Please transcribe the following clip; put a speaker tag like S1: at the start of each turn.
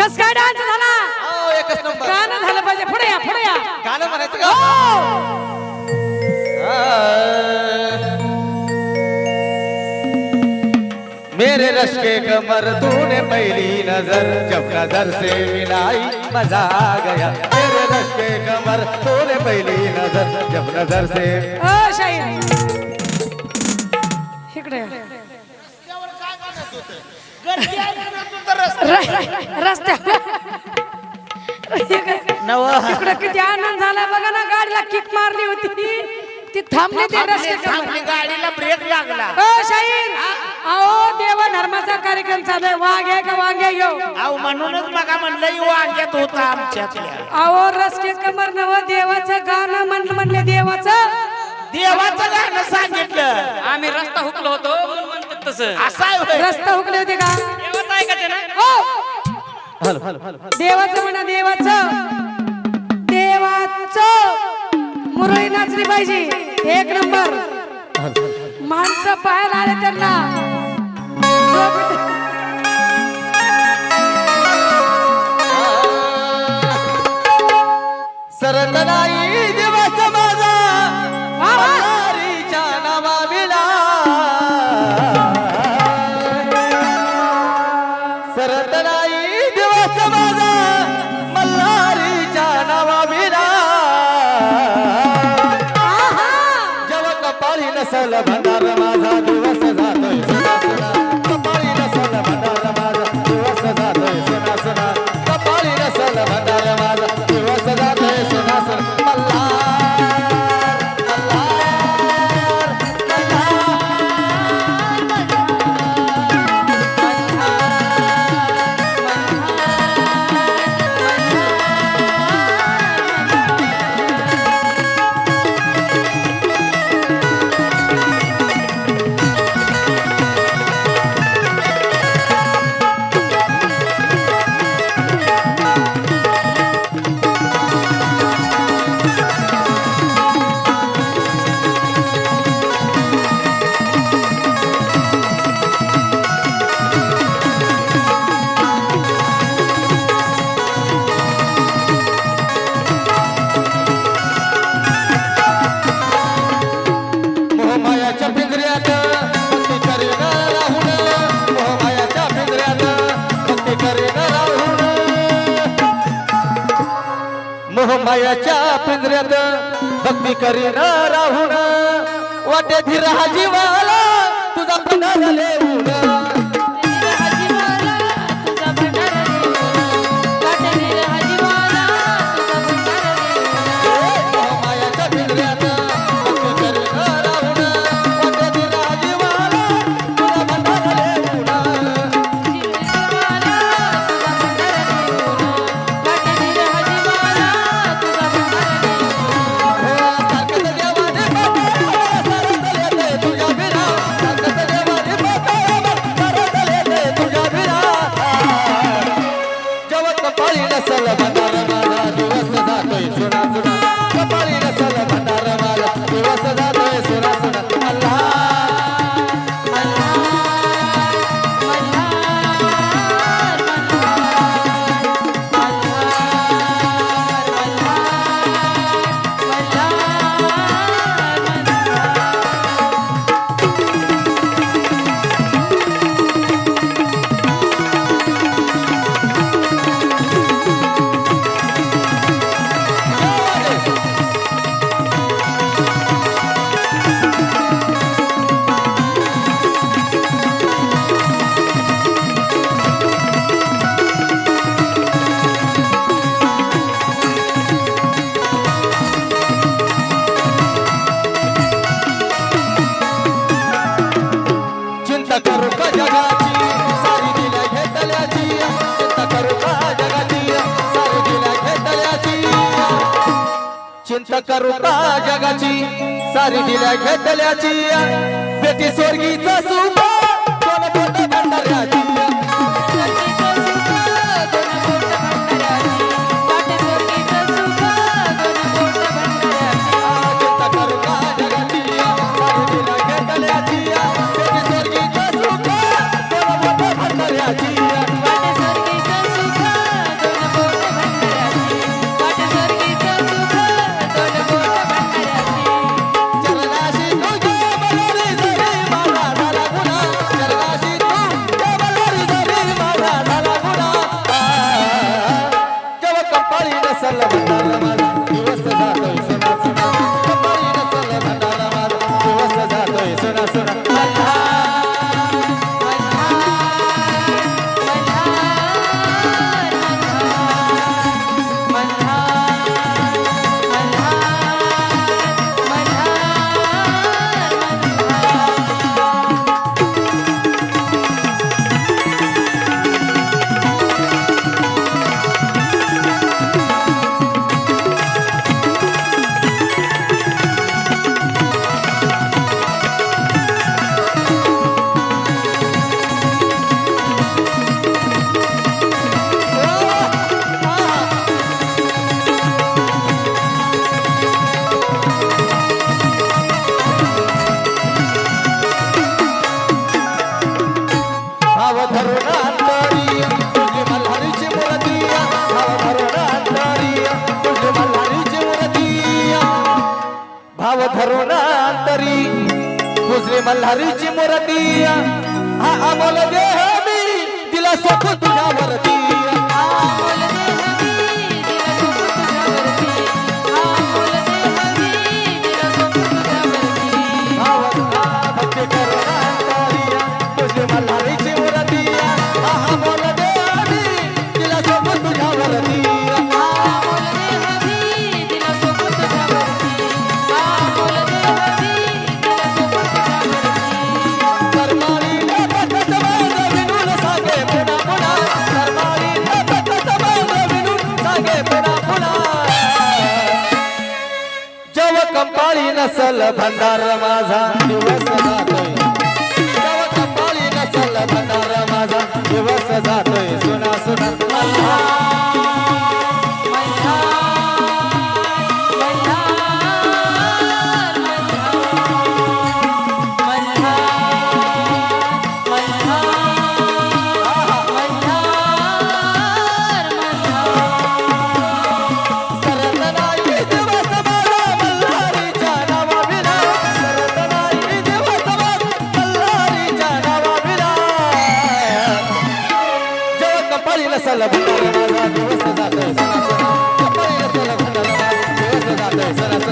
S1: कस काय डान्स झाला. एकच नंबर. गाणं झालं पाहिजे. पुढे या पुढे या. गाणं म्हणायचं का?
S2: हो.
S1: मेरे रश के कमर तूने पहली नजर जब नजर से मिलाई मजा आ गया। मेरे रश के कमर तूने पहली नजर जब नजर से
S2: ओ शाहीर रस्त्या. इकडे किती आनंद झाला बघा ना गाडीला किक मारली होती. ती थांबली ते
S3: थांबली गाडीला ब्रेक लागला.
S2: शाहीर अहो देवा धर्माचा कार्यक्रम चालू आहे. वाघे का वांगे घेऊ
S3: अहो म्हणूनच मगा म्हणलं ही वांग्यात होता आमच्यातल्या.
S2: अहो रस्ते कमर नव देवाचं गाणं म्हणलं म्हणले देवाचं.
S3: देवाचं गाणं सांगितलं.
S4: आम्ही रस्ता हुकलो होतो. म्हणतात तसं.
S3: असं आहे होय.
S2: रस्ता हुकले होते का?
S4: देवत आहे का ते ना
S2: हो. देवाचं म्हणा देवाचं. देवाचं. मुरळी नाचली पाहिजे. एक नंबर. माणसं पाहायला आले त्यांना.
S1: सरत नाही. मायाच्या पिंजऱ्यात भक्ती करीन राहून. वाटे धीरा जीवाला तुझा पणाला लेऊन. करू का जगाची सारी दिल्या घेतल्याची. बेटी स्वर्गीचा सुख तरी दुसरी मल्हारीची मुरती. हा अमोल देह मी तिला सोप तुझ्या वरती पाळी नसल भंडार माझा. दिवस जातोय. पाळी नसल भंडार माझा. दिवस जातोय. सुना सुना. दिवस जात सरा